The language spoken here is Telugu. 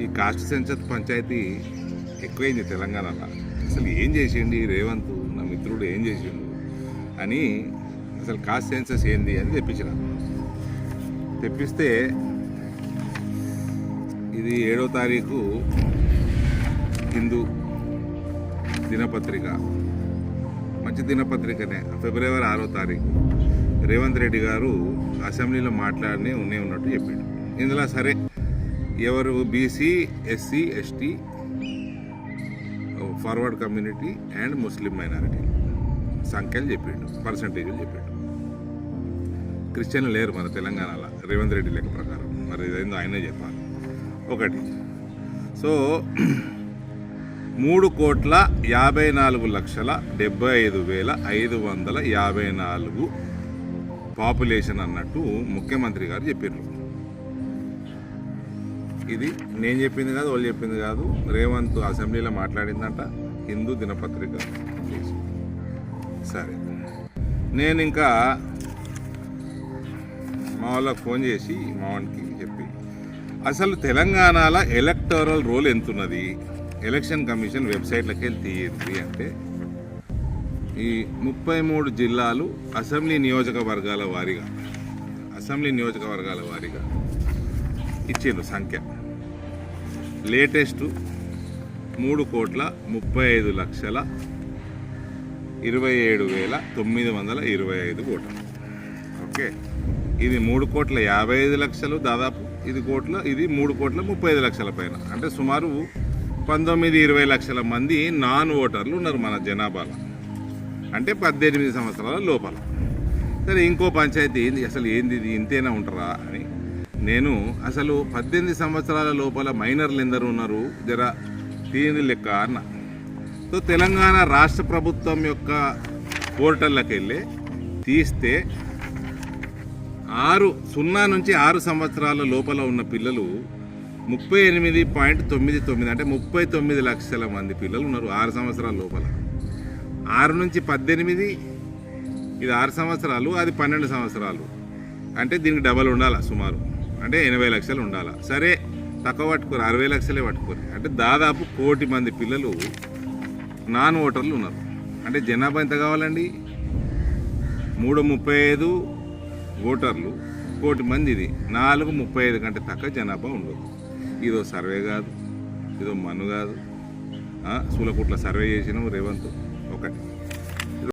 ఈ కాస్ట్ సెన్సస్ పంచాయతీ ఎక్కువైంది తెలంగాణలో. అసలు ఏం చేసిండు ఈ రేవంత్? నా మిత్రుడు ఏం చేసిండు? అని అసలు కాస్ట్ సెన్సస్ ఏంది అని తెప్పించిన తెప్పిస్తే ఇది ఏడో తారీఖు హిందూ దినపత్రిక. మంచి దినపత్రికనే. ఫిబ్రవరి ఆరో తారీఖు రేవంత్ రెడ్డి గారు అసెంబ్లీలో మాట్లాడినే ఉన్నే ఉన్నట్టు చెప్పాడు. ఇందులో సరే ఎవరు BC SC ST forward community and Muslim minority. సంఖ్యలు చెప్పిండు పర్సంటేజ్లు చెప్పిండు. క్రిస్టియన్లు లేరు మన తెలంగాణలో రేవంత్ రెడ్డి లెక్క ప్రకారం. మరి ఇదేందో ఆయనే చెప్పాలి. ఒకటి. సో మూడు కోట్ల యాభై నాలుగు లక్షల డెబ్బై ఐదు వేల ఐదు వందల యాభై నాలుగు పాపులేషన్ అన్నట్టు ముఖ్యమంత్రి గారు చెప్పారు ఇది నేను చెప్పింది కాదు వాళ్ళు చెప్పింది కాదు. రేవంత్ అసెంబ్లీలో మాట్లాడిందంట హిందూ దినపత్రిక. సరే. నేను ఇంకా మా వాళ్ళకి ఫోన్ చేసి మా వానికి చెప్పి అసలు తెలంగాణలో ఎలక్టోరల్ రోల్ ఎంతున్నది? ఎలక్షన్ కమిషన్ వెబ్సైట్లకి వెళ్ళి తీయండి అంటే ఈ ముప్పై మూడు జిల్లాలు అసెంబ్లీ నియోజకవర్గాల వారీగా. అసెంబ్లీ నియోజకవర్గాల వారీగా. ఇచ్చిండ్రు సంఖ్య. లేటెస్ట్ మూడు కోట్ల ముప్పై ఐదు లక్షల ఇరవై ఏడు వేల తొమ్మిది వందల ఇరవై ఐదు కోట్ల. ఓకే. ఇది మూడు కోట్ల యాభై ఐదు లక్షలు దాదాపు. ఇది కోట్ల ఇది మూడు కోట్ల ముప్పై ఐదు లక్షల పైన. అంటే సుమారు పంతొమ్మిది ఇరవై లక్షల మంది నాన్ ఓటర్లు ఉన్నారు మన జనాభాలో. అంటే పద్దెనిమిది సంవత్సరాల లోపల. సరే ఇంకో పంచాయతీ ఏంది? అసలు ఏంది ఇది? ఇంతేనా ఉంటారా అని. నేను అసలు పద్దెనిమిది సంవత్సరాల లోపల మైనర్లు ఎందరు ఉన్నారు. జర తీయని లెక్క అన్న. సో తెలంగాణ రాష్ట్ర ప్రభుత్వం యొక్క పోర్టల్లోకి వెళ్ళి తీస్తే ఆరు సున్నా నుంచి ఆరు సంవత్సరాల లోపల ఉన్న పిల్లలు ముప్పై ఎనిమిది పాయింట్ తొమ్మిది తొమ్మిది అంటే ముప్పై తొమ్మిది లక్షల మంది పిల్లలు ఉన్నారు ఆరు సంవత్సరాల లోపల. ఆరు నుంచి పద్దెనిమిది ఇది ఆరు సంవత్సరాలు అది పన్నెండు సంవత్సరాలు. అంటే దీనికి డబల్ ఉండాలి సుమారు? అంటే ఎనభై లక్షలు ఉండాలి? సరే తక్కువ పట్టుకోరు అరవై లక్షలే పట్టుకోరు. అంటే దాదాపు కోటి మంది పిల్లలు నాన్ ఓటర్లు ఉన్నారు. అంటే జనాభా ఎంత కావాలండి? మూడు ముప్పై ఐదు ఓటర్లు కోటి మంది ఇది. నాలుగు ముప్పై ఐదు కంటే తక్కువ జనాభా ఉండదు. ఇదో సర్వే కాదు ఇదో మన్ను కాదు. సూలకుట్ల సర్వే చేసినాం రేవంత్. ఒకటి.